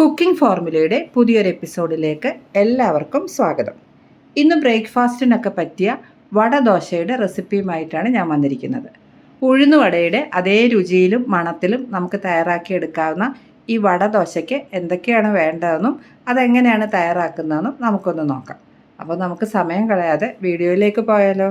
Cooking ഫോർമുലയുടെ പുതിയൊരു എപ്പിസോഡിലേക്ക് എല്ലാവർക്കും സ്വാഗതം. ഇന്ന് ബ്രേക്ക്ഫാസ്റ്റിനൊക്കെ പറ്റിയ വടദോശയുടെ റെസിപ്പിയുമായിട്ടാണ് ഞാൻ വന്നിരിക്കുന്നത്. ഉഴുന്നുവടയുടെ അതേ രുചിയിലും മണത്തിലും നമുക്ക് തയ്യാറാക്കിയെടുക്കാവുന്ന ഈ വടദോശയ്ക്ക് എന്തൊക്കെയാണ് വേണ്ടതെന്നും അതെങ്ങനെയാണ് തയ്യാറാക്കുന്നതെന്നും നമുക്കൊന്ന് നോക്കാം. അപ്പോൾ നമുക്ക് സമയം കളയാതെ വീഡിയോയിലേക്ക് പോയാലോ?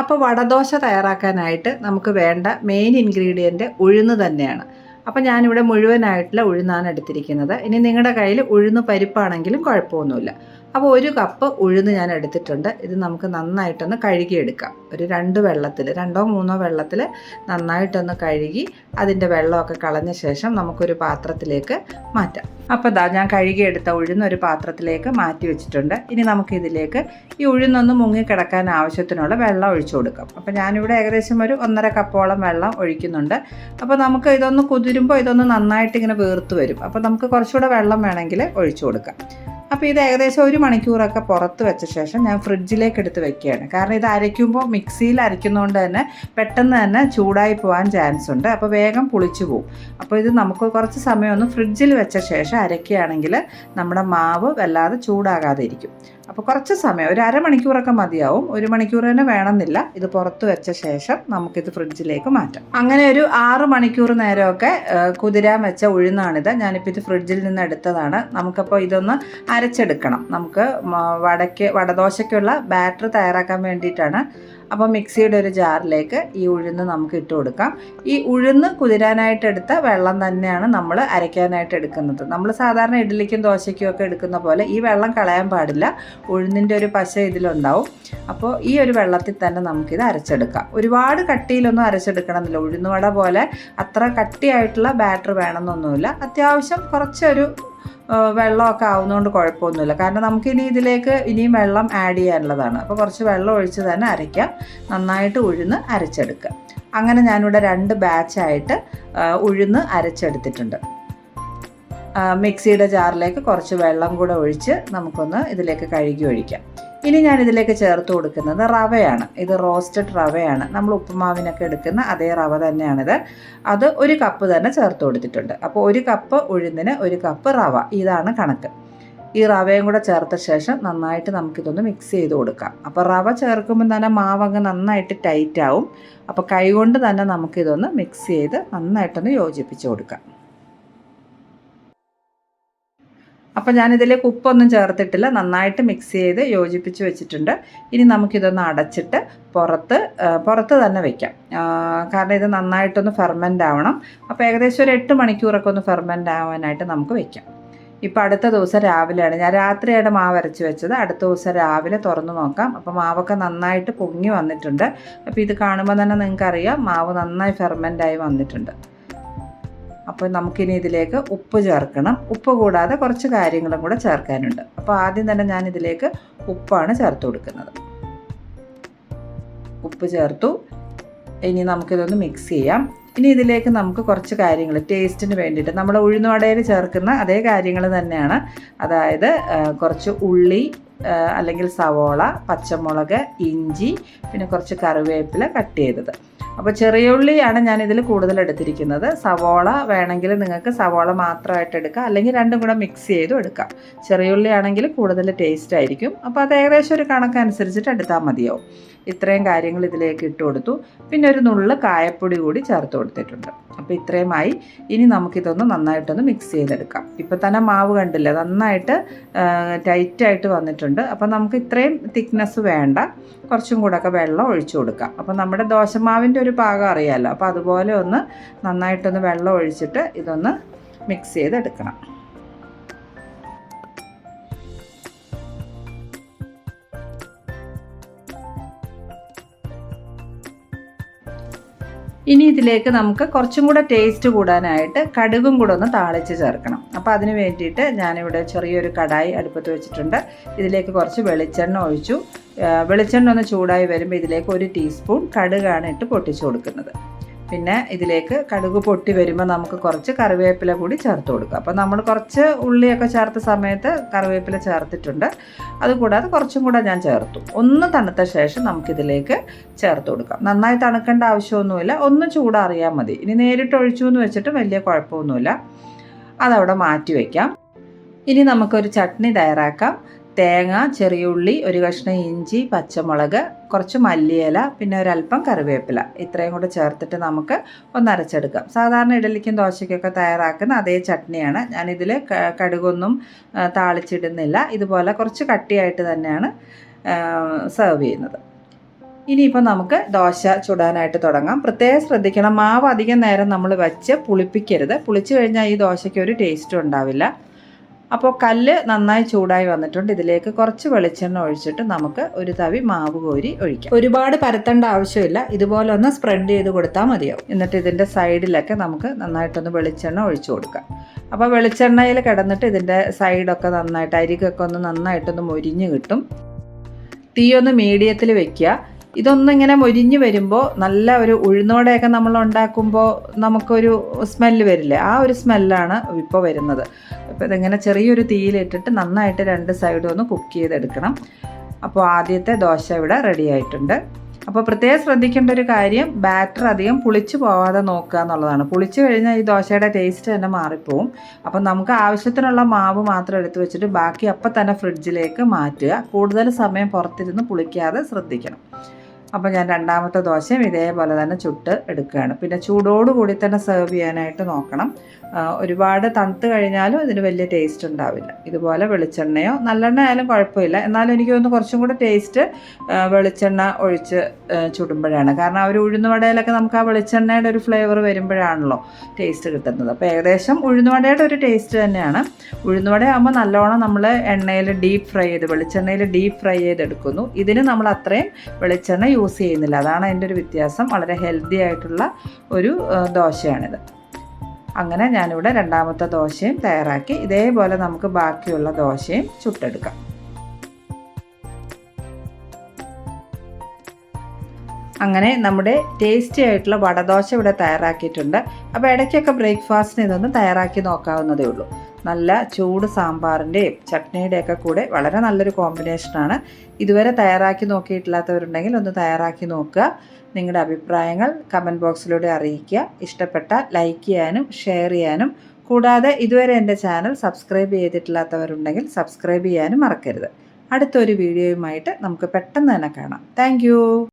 അപ്പോൾ വടദോശ തയ്യാറാക്കാനായിട്ട് നമുക്ക് വേണ്ട മെയിൻ ഇൻഗ്രീഡിയന്റ് ഉഴുന്ന് തന്നെയാണ്. അപ്പോൾ ഞാനിവിടെ മുഴുവനായിട്ടുള്ള ഉഴുന്നാണ് എടുത്തിരിക്കുന്നത്. ഇനി നിങ്ങളുടെ കയ്യിൽ ഉഴുന്ന് പരിപ്പാണെങ്കിലും കുഴപ്പമൊന്നുമില്ല. അപ്പോൾ ഒരു കപ്പ് ഉഴുന്ന് ഞാൻ എടുത്തിട്ടുണ്ട്. ഇത് നമുക്ക് നന്നായിട്ടൊന്ന് കഴുകിയെടുക്കാം. ഒരു രണ്ട് വെള്ളത്തിൽ രണ്ടോ മൂന്നോ വെള്ളത്തിൽ നന്നായിട്ടൊന്ന് കഴുകി അതിന്റെ വെള്ളമൊക്കെ കളഞ്ഞ ശേഷം നമുക്കൊരു പാത്രത്തിലേക്ക് മാറ്റാം. അപ്പോൾ ദാ ഞാൻ കഴുകിയെടുത്ത ഉഴുന്ന് ഒരു പാത്രത്തിലേക്ക് മാറ്റി വെച്ചിട്ടുണ്ട്. ഇനി നമുക്കിതിലേക്ക് ഈ ഉഴുന്നൊന്ന് മുങ്ങിക്കിടക്കാൻ ആവശ്യത്തിനുള്ള വെള്ളം ഒഴിച്ചു കൊടുക്കാം. അപ്പോൾ ഞാനിവിടെ ഏകദേശം ഒരു ഒന്നര കപ്പോളം വെള്ളം ഒഴിക്കുന്നുണ്ട്. അപ്പോൾ നമുക്ക് ഇതൊന്ന് കുതിരുമ്പോൾ ഇതൊന്ന് നന്നായിട്ട് ഇങ്ങനെ വീർത്ത് വരും. അപ്പോൾ നമുക്ക് കുറച്ചുകൂടെ വെള്ളം വേണമെങ്കിൽ ഒഴിച്ചു കൊടുക്കാം. അപ്പോൾ ഇത് ഏകദേശം ഒരു മണിക്കൂറൊക്കെ പുറത്ത് വെച്ച ശേഷം ഞാൻ ഫ്രിഡ്ജിലേക്ക് എടുത്ത് വെക്കുകയാണ്. കാരണം ഇത് അരയ്ക്കുമ്പോൾ മിക്സിയിൽ അരയ്ക്കുന്നതുകൊണ്ട് തന്നെ പെട്ടെന്ന് തന്നെ ചൂടായി പോകാൻ ചാൻസ് ഉണ്ട്. അപ്പോൾ വേഗം പുളിച്ചു പോകും അപ്പോൾ ഇത് നമുക്ക് കുറച്ച് സമയം ഒന്ന് ഫ്രിഡ്ജിൽ വെച്ച ശേഷം അരയ്ക്കുകയാണെങ്കിൽ നമ്മുടെ മാവ് വല്ലാതെ ചൂടാകാതെ ഇരിക്കും. അപ്പോൾ കുറച്ച് സമയം ഒരു അരമണിക്കൂറൊക്കെ മതിയാവും. ഒരു മണിക്കൂർ തന്നെ വേണമെന്നില്ല. ഇത് പുറത്ത് വെച്ച ശേഷം നമുക്കിത് ഫ്രിഡ്ജിലേക്ക് മാറ്റാം. അങ്ങനെ ഒരു ആറ് മണിക്കൂർ നേരമൊക്കെ കുതിരാൻ വെച്ച ഉഴുന്നാണിത്. ഞാനിപ്പോൾ ഇത് ഫ്രിഡ്ജിൽ നിന്ന് എടുത്തതാണ്. നമുക്കപ്പോൾ ഇതൊന്ന് അരച്ചെടുക്കണം. നമുക്ക് വടക്ക് വടദോശയ്ക്കുള്ള ബാറ്റർ തയ്യാറാക്കാൻ വേണ്ടിയിട്ടാണ് അപ്പോൾ മിക്സിയുടെ ഒരു ജാറിലേക്ക് ഈ ഉഴുന്ന് നമുക്ക് ഇട്ട് കൊടുക്കാം. ഈ ഉഴുന്ന് കുതിരാനായിട്ട് എടുത്ത വെള്ളം തന്നെയാണ് നമ്മൾ അരയ്ക്കാനായിട്ട് എടുക്കുന്നത്. നമ്മൾ സാധാരണ ഇഡ്ഡലിക്കും ദോശയ്ക്കും ഒക്കെ എടുക്കുന്ന പോലെ ഈ വെള്ളം കളയാൻ പാടില്ല. ഉഴുന്നിന്റെ ഒരു പശ ഇതിലുണ്ടാവും. അപ്പോൾ ഈ ഒരു വെള്ളത്തിൽ തന്നെ നമുക്കിത് അരച്ചെടുക്കാം. ഒരുപാട് കട്ടിയിലൊന്നും അരച്ചെടുക്കണമെന്നില്ല. ഉഴുന്നുവട പോലെ അത്ര കട്ടിയായിട്ടുള്ള ബാറ്റർ വേണമെന്നൊന്നുമില്ല. അത്യാവശ്യം കുറച്ചൊരു വെള്ളമൊക്കെ ആവുന്നതുകൊണ്ട് കുഴപ്പമൊന്നുമില്ല കാരണം നമുക്കിനി ഇതിലേക്ക് ഇനിയും വെള്ളം ആഡ് ചെയ്യാനുള്ളതാണ്. അപ്പോൾ കുറച്ച് വെള്ളം ഒഴിച്ച് തന്നെ അരയ്ക്കാം. നന്നായിട്ട് ഉഴുന്ന് അരച്ചെടുക്കുക അങ്ങനെ ഞാനിവിടെ രണ്ട് ബാച്ചായിട്ട് ഉഴുന്ന് അരച്ചെടുത്തിട്ടുണ്ട്. മിക്സിയുടെ ജാറിലേക്ക് കുറച്ച് വെള്ളം കൂടെ ഒഴിച്ച് നമുക്കൊന്ന് ഇതിലേക്ക് കഴുകി ഒഴിക്കാം. ഇനി ഞാൻ ഇതിലേക്ക് ചേർത്ത് കൊടുക്കുന്നത് റവയാണ്. ഇത് റോസ്റ്റഡ് റവയാണ്. നമ്മൾ ഉപ്പുമാവിനൊക്കെ എടുക്കുന്ന അതേ റവ തന്നെയാണിത്. അത് ഒരു കപ്പ് തന്നെ ചേർത്ത് കൊടുത്തിട്ടുണ്ട്. അപ്പോൾ ഒരു കപ്പ് ഉഴുന്നിന് ഒരു കപ്പ് റവ. ഇതാണ് കണക്ക്. ഈ റവയും കൂടെ ചേർത്ത ശേഷം നന്നായിട്ട് നമുക്കിതൊന്ന് മിക്സ് ചെയ്ത് കൊടുക്കാം. അപ്പോൾ റവ ചേർക്കുമ്പോൾ തന്നെ മാവങ്ങ് നന്നായിട്ട് ടൈറ്റ് ആവും. അപ്പോൾ കൈകൊണ്ട് തന്നെ നമുക്കിതൊന്ന് മിക്സ് ചെയ്ത് നന്നായിട്ടൊന്ന് യോജിപ്പിച്ച് കൊടുക്കാം. അപ്പോൾ ഞാനിതിലേക്ക് ഉപ്പൊന്നും ചേർത്തിട്ടില്ല. നന്നായിട്ട് മിക്സ് ചെയ്ത് യോജിപ്പിച്ച് വെച്ചിട്ടുണ്ട്. ഇനി നമുക്കിതൊന്ന് അടച്ചിട്ട് പുറത്ത് പുറത്ത് തന്നെ വെക്കാം. കാരണം ഇത് നന്നായിട്ടൊന്ന് ഫെർമെന്റ് ആവണം. അപ്പോൾ ഏകദേശം ഒരു എട്ട് മണിക്കൂറൊക്കെ ഒന്ന് ഫെർമെന്റ് ആവാനായിട്ട് നമുക്ക് വെക്കാം. ഇപ്പോൾ അടുത്ത ദിവസം രാവിലെയാണ്. ഞാൻ രാത്രിയാണ് മാവ് അരച്ച് വെച്ചത്. അടുത്ത ദിവസം രാവിലെ തുറന്നു നോക്കാം. അപ്പോൾ മാവൊക്കെ നന്നായിട്ട് പൊങ്ങി വന്നിട്ടുണ്ട്. അപ്പോൾ ഇത് കാണുമ്പോൾ തന്നെ നിങ്ങൾക്കറിയാം മാവ് നന്നായി ഫെർമെന്റായി വന്നിട്ടുണ്ട്. അപ്പോൾ നമുക്കിനി ഇതിലേക്ക് ഉപ്പ് ചേർക്കണം. ഉപ്പ് കൂടാതെ കുറച്ച് കാര്യങ്ങളും കൂടെ ചേർക്കാനുണ്ട്. അപ്പോൾ ആദ്യം തന്നെ ഞാൻ ഇതിലേക്ക് ഉപ്പാണ് ചേർത്ത് കൊടുക്കുന്നത്. ഉപ്പ് ചേർത്തു. ഇനി നമുക്കിതൊന്ന് മിക്സ് ചെയ്യാം. ഇനി ഇതിലേക്ക് നമുക്ക് കുറച്ച് കാര്യങ്ങൾ ടേസ്റ്റിന് വേണ്ടിയിട്ട് നമ്മൾ ഉഴുന്നുവടയിൽ ചേർക്കുന്ന അതേ കാര്യങ്ങൾ തന്നെയാണ്. അതായത് കുറച്ച് ഉള്ളി അല്ലെങ്കിൽ സവോള പച്ചമുളക് ഇഞ്ചി പിന്നെ കുറച്ച് കറിവേപ്പില കട്ട് ചെയ്തത്. അപ്പോൾ ചെറിയ ഉള്ളിയാണ് ഞാൻ ഇതിൽ കൂടുതൽ എടുത്തിരിക്കുന്നത്. സവോള വേണമെങ്കിൽ നിങ്ങൾക്ക് സവോള മാത്രമായിട്ട് എടുക്കാം. അല്ലെങ്കിൽ രണ്ടും കൂടെ മിക്സ് ചെയ്തും എടുക്കാം. ചെറിയ ഉള്ളി ആണെങ്കിൽ കൂടുതൽ ടേസ്റ്റ് ആയിരിക്കും. അപ്പോൾ അത് ഏകദേശം ഒരു കണക്കനുസരിച്ചിട്ട് എടുത്താൽ മതിയാവും. ഇത്രയും കാര്യങ്ങൾ ഇതിലേക്ക് ഇട്ട് കൊടുത്തു. പിന്നെ ഒരു നുള്ള് കായപ്പൊടി കൂടി ചേർത്ത് കൊടുത്തിട്ടുണ്ട്. അപ്പോൾ ഇത്രയുമായി ഇനി നമുക്കിതൊന്ന് നന്നായിട്ടൊന്ന് മിക്സ് ചെയ്തെടുക്കാം. ഇപ്പോൾ തന്നെ മാവ് കണ്ടില്ല നന്നായിട്ട് ടൈറ്റായിട്ട് വന്നിട്ടുണ്ട്. അപ്പോൾ നമുക്ക് ഇത്രയും തിക്നെസ് വേണ്ട. കുറച്ചും കൂടെ ഒക്കെ വെള്ളം ഒഴിച്ചു കൊടുക്കാം. അപ്പോൾ നമ്മുടെ ദോശമാവിന്റെ ഒരു പാകം അറിയാമല്ലോ അപ്പോൾ അതുപോലെ ഒന്ന് നന്നായിട്ടൊന്ന് വെള്ളം ഒഴിച്ചിട്ട് ഇതൊന്ന് മിക്സ് ചെയ്തെടുക്കണം. ഇനി ഇതിലേക്ക് നമുക്ക് കുറച്ചും കൂടെ ടേസ്റ്റ് കൂടാനായിട്ട് കടുകും കൂടെ ഒന്ന് താളിച്ച് ചേർക്കണം. അപ്പോൾ അതിന് വേണ്ടിയിട്ട് ഞാനിവിടെ ചെറിയൊരു കടായി അടുപ്പത്ത് വെച്ചിട്ടുണ്ട്. ഇതിലേക്ക് കുറച്ച് വെളിച്ചെണ്ണ ഒഴിച്ചു. വെളിച്ചെണ്ണ ഒന്ന് ചൂടായി വരുമ്പോൾ ഇതിലേക്ക് ഒരു ടീസ്പൂൺ കടുകാണ് ഇട്ട് പൊട്ടിച്ചു കൊടുക്കുന്നത്. പിന്നെ ഇതിലേക്ക് കടുക് പൊട്ടി വരുമ്പോൾ നമുക്ക് കുറച്ച് കറിവേപ്പില കൂടി ചേർത്ത് കൊടുക്കുക അപ്പോൾ നമ്മൾ കുറച്ച് ഉള്ളിയൊക്കെ ചേർത്ത സമയത്ത് കറിവേപ്പില ചേർത്തിട്ടുണ്ട്. അതുകൂടാതെ കുറച്ചും കൂടെ ഞാൻ ചേർത്തു. ഒന്ന് തണുത്ത ശേഷം നമുക്കിതിലേക്ക് ചേർത്ത് കൊടുക്കാം. നന്നായി തണുക്കേണ്ട ആവശ്യമൊന്നുമില്ല. ഒന്ന് ചൂടറിയാൽ മതി. ഇനി നേരിട്ട് ഒഴിച്ചു എന്ന് വെച്ചിട്ട് വലിയ കുഴപ്പമൊന്നുമില്ല. അതവിടെ മാറ്റി വയ്ക്കാം ഇനി നമുക്കൊരു ചട്നി തയ്യാറാക്കാം. തേങ്ങ ചെറിയുള്ളി ഒരു കഷ്ണം ഇഞ്ചി പച്ചമുളക് കുറച്ച് മല്ലിയില പിന്നെ ഒരല്പം കറിവേപ്പില. ഇത്രയും കൂടെ ചേർത്തിട്ട് നമുക്ക് ഒന്ന് അരച്ചെടുക്കാം. സാധാരണ ഇഡലിക്കും ദോശയ്ക്കൊക്കെ തയ്യാറാക്കുന്ന അതേ ചട്നിയാണ്. ഞാനിതിൽ കടുകൊന്നും താളിച്ചിടുന്നില്ല. ഇതുപോലെ കുറച്ച് കട്ടിയായിട്ട് തന്നെയാണ് സെർവ് ചെയ്യുന്നത്. ഇനിയിപ്പോൾ നമുക്ക് ദോശ ചുടാനായിട്ട് തുടങ്ങാം. പ്രത്യേകം ശ്രദ്ധിക്കണം. മാവ് അധികം നേരം നമ്മൾ വെച്ച് പുളിപ്പിക്കരുത്. പുളിച്ചു കഴിഞ്ഞാൽ ഈ ദോശയ്ക്ക് ഒരു ടേസ്റ്റും ഉണ്ടാവില്ല. അപ്പോൾ കല്ല് നന്നായി ചൂടായി വന്നിട്ടുണ്ട്. ഇതിലേക്ക് കുറച്ച് വെളിച്ചെണ്ണ ഒഴിച്ചിട്ട് നമുക്ക് ഒരു തവി മാവ് കോരി ഒഴിക്കാം. ഒരുപാട് പരത്തേണ്ട ആവശ്യമില്ല. ഇതുപോലെ ഒന്ന് സ്പ്രെഡ് ചെയ്ത് കൊടുത്താൽ മതിയാവും. എന്നിട്ട് ഇതിന്റെ സൈഡിലൊക്കെ നമുക്ക് നന്നായിട്ടൊന്ന് വെളിച്ചെണ്ണ ഒഴിച്ചു കൊടുക്കാം. അപ്പോൾ വെളിച്ചെണ്ണയിൽ കിടന്നിട്ട് ഇതിന്റെ സൈഡൊക്കെ നന്നായിട്ട് അരികൊക്കെ ഒന്ന് നന്നായിട്ടൊന്ന് മൊരിഞ്ഞ് കിട്ടും. തീയൊന്ന് മീഡിയത്തിൽ വെക്കുക. ഇതൊന്നും ഇങ്ങനെ മൊരിഞ്ഞു വരുമ്പോൾ നല്ല ഒരു ഉഴുന്നോടെയൊക്കെ നമ്മൾ ഉണ്ടാക്കുമ്പോൾ നമുക്കൊരു സ്മെല്ല് വരില്ലേ? ആ ഒരു സ്മെല്ലാണ് ഇപ്പോൾ വരുന്നത്. അപ്പോൾ ഇതിങ്ങനെ ചെറിയൊരു തീയിലിട്ടിട്ട് നന്നായിട്ട് രണ്ട് സൈഡും ഒന്ന് കുക്ക് ചെയ്തെടുക്കണം. അപ്പോൾ ആദ്യത്തെ ദോശ ഇവിടെ റെഡി ആയിട്ടുണ്ട്. അപ്പോൾ പ്രത്യേകം ശ്രദ്ധിക്കേണ്ട ഒരു കാര്യം ബാറ്റർ അധികം പുളിച്ചു പോവാതെ നോക്കുക എന്നുള്ളതാണ്. പുളിച്ചു കഴിഞ്ഞാൽ ഈ ദോശയുടെ ടേസ്റ്റ് തന്നെ മാറിപ്പോവും. അപ്പം നമുക്ക് ആവശ്യത്തിനുള്ള മാവ് മാത്രം എടുത്തു വെച്ചിട്ട് ബാക്കി അപ്പം തന്നെ ഫ്രിഡ്ജിലേക്ക് മാറ്റുക. കൂടുതൽ സമയം പുറത്തിരുന്ന് പുളിക്കാതെ ശ്രദ്ധിക്കണം. അപ്പോൾ ഞാൻ രണ്ടാമത്തെ ദോശയും ഇതേപോലെ തന്നെ ചുട്ട് എടുക്കുകയാണ്. പിന്നെ ചൂടോടുകൂടി തന്നെ സെർവ് ചെയ്യാനായിട്ട് നോക്കണം. ഒരുപാട് തണുത്ത് കഴിഞ്ഞാലും ഇതിന് വലിയ ടേസ്റ്റ് ഉണ്ടാവില്ല. ഇതുപോലെ വെളിച്ചെണ്ണയോ നല്ലെണ്ണ ആയാലും കുഴപ്പമില്ല. എന്നാലും എനിക്ക് തോന്നുന്നു കുറച്ചും കൂടെ ടേസ്റ്റ് വെളിച്ചെണ്ണ ഒഴിച്ച് ചുടുമ്പോഴാണ്. കാരണം ആ ഒരു ഉഴുന്നുവടയിലൊക്കെ നമുക്ക് ആ വെളിച്ചെണ്ണയുടെ ഒരു ഫ്ലേവർ വരുമ്പോഴാണല്ലോ ടേസ്റ്റ് കിട്ടുന്നത്. അപ്പോൾ ഏകദേശം ഉഴുന്നുവടയുടെ ഒരു ടേസ്റ്റ് തന്നെയാണ്. ഉഴുന്നുവട ആകുമ്പോൾ നല്ലോണം നമ്മൾ എണ്ണയിൽ ഡീപ്പ് ഫ്രൈ ചെയ്ത് വെളിച്ചെണ്ണയിൽ ഡീപ്പ് ഫ്രൈ ചെയ്തെടുക്കുന്നു. ഇതിന് നമ്മൾ അത്രയും വെളിച്ചെണ്ണ യൂസ് ചെയ്യുന്നില്ല. അതാണ് അതിന്റെ ഒരു വ്യത്യാസം. വളരെ ഹെൽത്തി ആയിട്ടുള്ള ഒരു ദോശയാണിത്. അങ്ങനെ ഞാനിവിടെ രണ്ടാമത്തെ ദോശയും തയ്യാറാക്കി. ഇതേപോലെ നമുക്ക് ബാക്കിയുള്ള ദോശയും ചുട്ടെടുക്കാം. അങ്ങനെ നമ്മുടെ ടേസ്റ്റി ആയിട്ടുള്ള വടദോശ ഇവിടെ തയ്യാറാക്കിയിട്ടുണ്ട്. അപ്പോൾ ഇടയ്ക്കൊക്കെ ബ്രേക്ക്ഫാസ്റ്റിന് ഇതൊന്ന് തയ്യാറാക്കി നോക്കാവുന്നതേ ഉള്ളൂ. നല്ല ചൂട് സാമ്പാറിന്റെയും ചട്നിയുടെയൊക്കെ കൂടെ വളരെ നല്ലൊരു കോമ്പിനേഷനാണ് ഇതുവരെ തയ്യാറാക്കി നോക്കിയിട്ടില്ലാത്തവരുണ്ടെങ്കിൽ ഒന്ന് തയ്യാറാക്കി നോക്കുക. നിങ്ങളുടെ അഭിപ്രായങ്ങൾ കമന്റ് ബോക്സിലൂടെ അറിയിക്കുക. ഇഷ്ടപ്പെട്ട ലൈക്ക് ചെയ്യാനും ഷെയർ ചെയ്യാനും. കൂടാതെ ഇതുവരെ എന്റെ ചാനൽ സബ്സ്ക്രൈബ് ചെയ്തിട്ടില്ലാത്തവരുണ്ടെങ്കിൽ സബ്സ്ക്രൈബ് ചെയ്യാനും മറക്കരുത്. അടുത്തൊരു വീഡിയോയുമായിട്ട് നമുക്ക് പെട്ടെന്ന് തന്നെ കാണാം. താങ്ക്